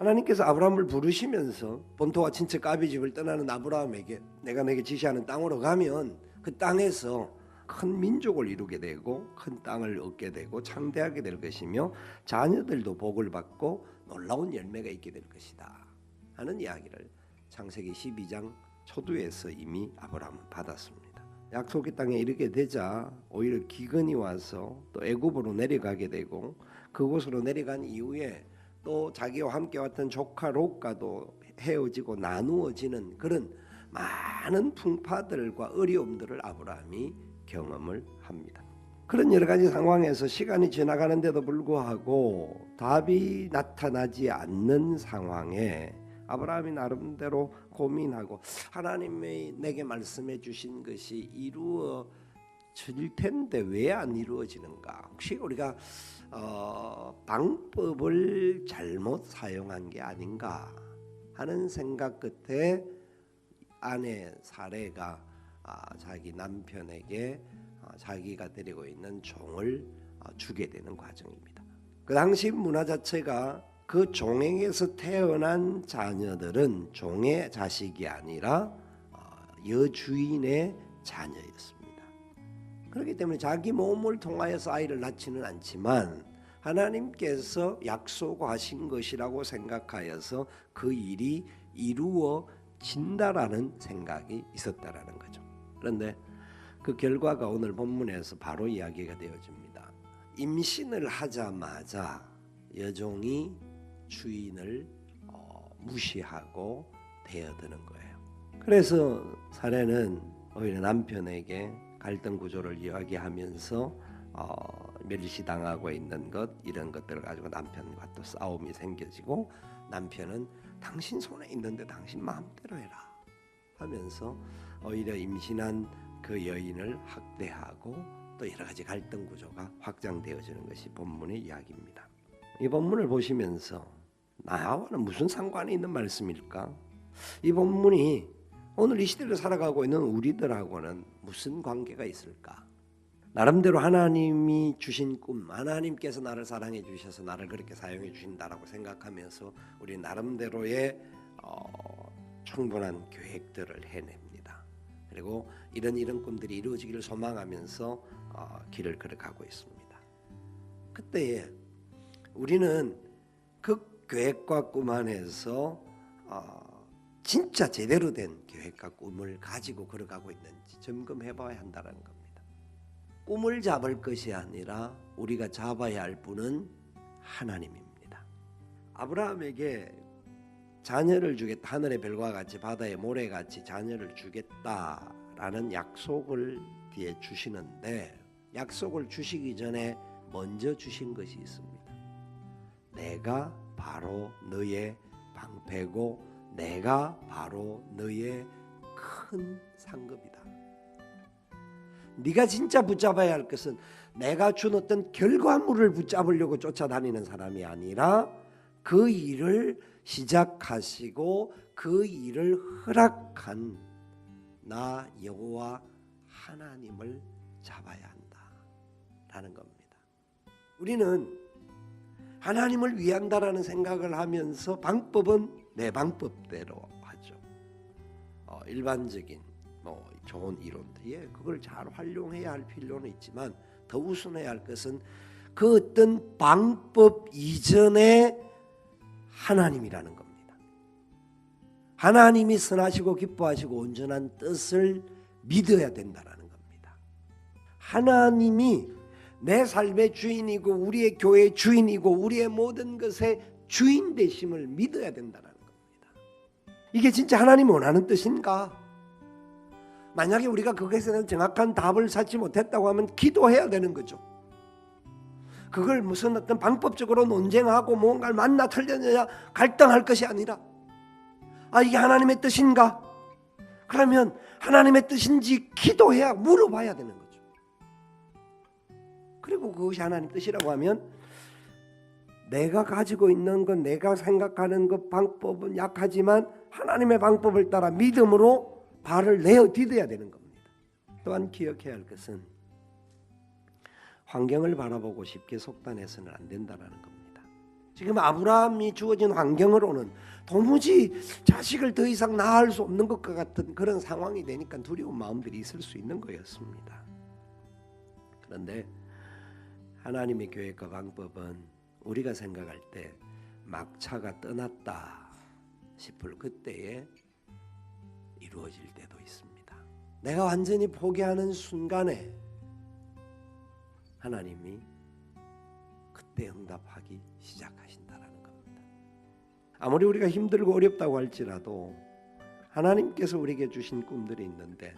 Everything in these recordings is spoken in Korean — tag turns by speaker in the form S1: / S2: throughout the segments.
S1: 하나님께서 아브라함을 부르시면서 본토와 친척 아비집을 떠나는 아브라함에게 내가 내게 지시하는 땅으로 가면 그 땅에서 큰 민족을 이루게 되고 큰 땅을 얻게 되고 창대하게 될 것이며 자녀들도 복을 받고 놀라운 열매가 있게 될 것이다 하는 이야기를 창세기 12장 초두에서 이미 아브라함은 받았습니다. 약속의 땅에 이르게 되자 오히려 기근이 와서 또 애굽으로 내려가게 되고 그곳으로 내려간 이후에 또 자기와 함께 왔던 조카 롯과도 헤어지고 나누어지는 그런 많은 풍파들과 어려움들을 아브라함이 경험을 합니다. 그런 여러 가지 상황에서 시간이 지나가는데도 불구하고 답이 나타나지 않는 상황에 아브라함이 나름대로 고민하고 하나님이 내게 말씀해 주신 것이 이루어질 텐데 왜 안 이루어지는가? 혹시 우리가 어, 방법을 잘못 사용한 게 아닌가 하는 생각 끝에 아내 사례가 아, 자기 남편에게 아, 자기가 데리고 있는 종을 아, 주게 되는 과정입니다. 그 당시 문화 자체가 그 종에게서 태어난 자녀들은 종의 자식이 아니라 어, 여주인의 자녀였습니다. 그렇기 때문에 자기 몸을 통하여서 아이를 낳지는 않지만 하나님께서 약속하신 것이라고 생각하여서 그 일이 이루어진다라는 생각이 있었다라는 거죠. 그런데 그 결과가 오늘 본문에서 바로 이야기가 되어집니다. 임신을 하자마자 여종이 주인을 어, 무시하고 대어드는 거예요. 그래서 사례는 오히려 남편에게 갈등 구조를 이야기하면서 어, 멸시당하고 있는 것 이런 것들을 가지고 남편과 또 싸움이 생겨지고 남편은 당신 손에 있는데 당신 마음대로 해라 하면서 오히려 임신한 그 여인을 학대하고 또 여러 가지 갈등 구조가 확장되어지는 것이 본문의 이야기입니다. 이 본문을 보시면서 나와는 무슨 상관이 있는 말씀일까? 이 본문이 오늘 이 시대를 살아가고 있는 우리들하고는 무슨 관계가 있을까? 나름대로 하나님이 주신 꿈, 하나님께서 나를 사랑해 주셔서 나를 그렇게 사용해 주신다라고 생각하면서 우리 나름대로의 어, 충분한 계획들을 해냅니다. 그리고 이런 이런 꿈들이 이루어지기를 소망하면서 어, 길을 걸어가고 있습니다. 그때에 우리는 그 계획과 꿈 안에서 어, 진짜 제대로 된 계획과 꿈을 가지고 걸어가고 있는지 점검해 봐야 한다는 겁니다. 꿈을 잡을 것이 아니라 우리가 잡아야 할 분은 하나님입니다. 아브라함에게 자녀를 주겠다 하늘의 별과 같이 바다의 모래 같이 자녀를 주겠다라는 약속을 뒤에 주시는데 약속을 주시기 전에 먼저 주신 것이 있습니다. 내가 바로 너의 방패고 내가 바로 너의 큰 상급이다. 네가 진짜 붙잡아야 할 것은 내가 준 어떤 결과물을 붙잡으려고 쫓아다니는 사람이 아니라 그 일을 시작하시고 그 일을 허락한 나 여호와 하나님을 잡아야 한다라는 겁니다. 우리는 하나님을 위한다라는 생각을 하면서 방법은 내 방법대로 하죠. 어, 일반적인 뭐 좋은 이론들, 예, 그걸 잘 활용해야 할 필요는 있지만 더 우선해야 할 것은 그 어떤 방법 이전에 하나님이라는 겁니다. 하나님이 선하시고 기뻐하시고 온전한 뜻을 믿어야 된다라는 겁니다. 하나님이 내 삶의 주인이고 우리의 교회의 주인이고 우리의 모든 것의 주인 되심을 믿어야 된다는 겁니다. 이게 진짜 하나님 원하는 뜻인가? 만약에 우리가 그것에 대한 정확한 답을 찾지 못했다고 하면 기도해야 되는 거죠. 그걸 무슨 어떤 방법적으로 논쟁하고 뭔가를 만나 틀렸느냐 갈등할 것이 아니라 아 이게 하나님의 뜻인가? 그러면 하나님의 뜻인지 기도해야 물어봐야 되는 거죠. 그리고 그것이 하나님 뜻이라고 하면 내가 가지고 있는 것, 내가 생각하는 것 방법은 약하지만 하나님의 방법을 따라 믿음으로 발을 내어 디뎌야 되는 겁니다. 또한 기억해야 할 것은 환경을 바라보고 쉽게 속단해서는 안 된다라는 겁니다. 지금 아브라함이 주어진 환경으로는 도무지 자식을 더 이상 낳을 수 없는 것과 같은 그런 상황이 되니까 두려운 마음들이 있을 수 있는 거였습니다. 그런데 하나님의 계획과 방법은 우리가 생각할 때 막차가 떠났다 싶을 그때에 이루어질 때도 있습니다. 내가 완전히 포기하는 순간에 하나님이 그때 응답하기 시작하신다라는 겁니다. 아무리 우리가 힘들고 어렵다고 할지라도 하나님께서 우리에게 주신 꿈들이 있는데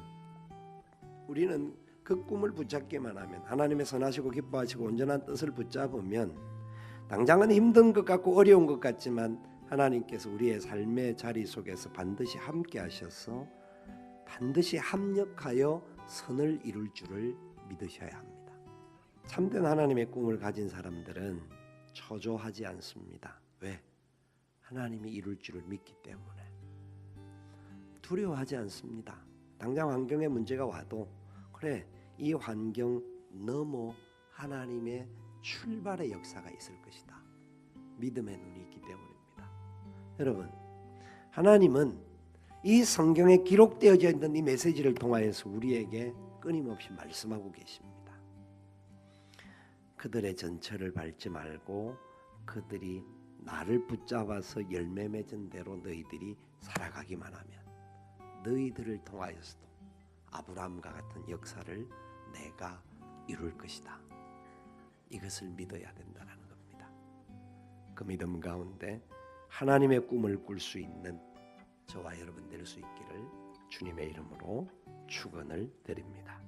S1: 우리는 그 꿈을 붙잡기만 하면 하나님의 선하시고 기뻐하시고 온전한 뜻을 붙잡으면 당장은 힘든 것 같고 어려운 것 같지만 하나님께서 우리의 삶의 자리 속에서 반드시 함께 하셔서 반드시 합력하여 선을 이룰 줄을 믿으셔야 합니다. 참된 하나님의 꿈을 가진 사람들은 초조하지 않습니다. 왜? 하나님이 이룰 줄을 믿기 때문에 두려워하지 않습니다. 당장 환경에 문제가 와도 그래 이 환경 넘어 하나님의 출발의 역사가 있을 것이다. 믿음의 눈이 있기 때문입니다. 여러분 하나님은 이 성경에 기록되어져 있는 이 메시지를 통하여서 우리에게 끊임없이 말씀하고 계십니다. 그들의 전철을 밟지 말고 그들이 나를 붙잡아서 열매 맺은 대로 너희들이 살아가기만 하면 너희들을 통하여서도 아브라함과 같은 역사를 내가 이룰 것이다. 이것을 믿어야 된다는 겁니다. 그 믿음 가운데 하나님의 꿈을 꿀 수 있는 저와 여러분 될 수 있기를 주님의 이름으로 축원을 드립니다.